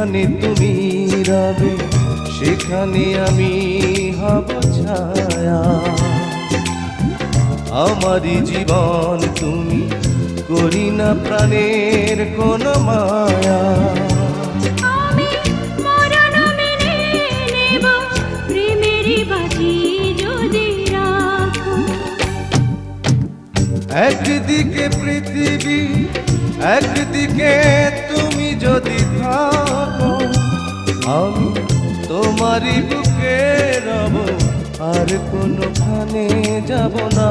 যেখানে তুমি রবে সেখানে আমি হব ছায়া। আমারই জীবন তুমি করি না প্রাণের কোন মায়া। একদিকে পৃথিবী একদিকে তুমি। যদি থাকো আমি তোমারই বুকে রব আর কোনোখানে যাব না।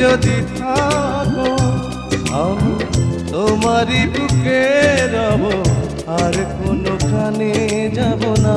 যদি থাকো আমি তোমারই বুকে রব আর কোনোখানে যাব না।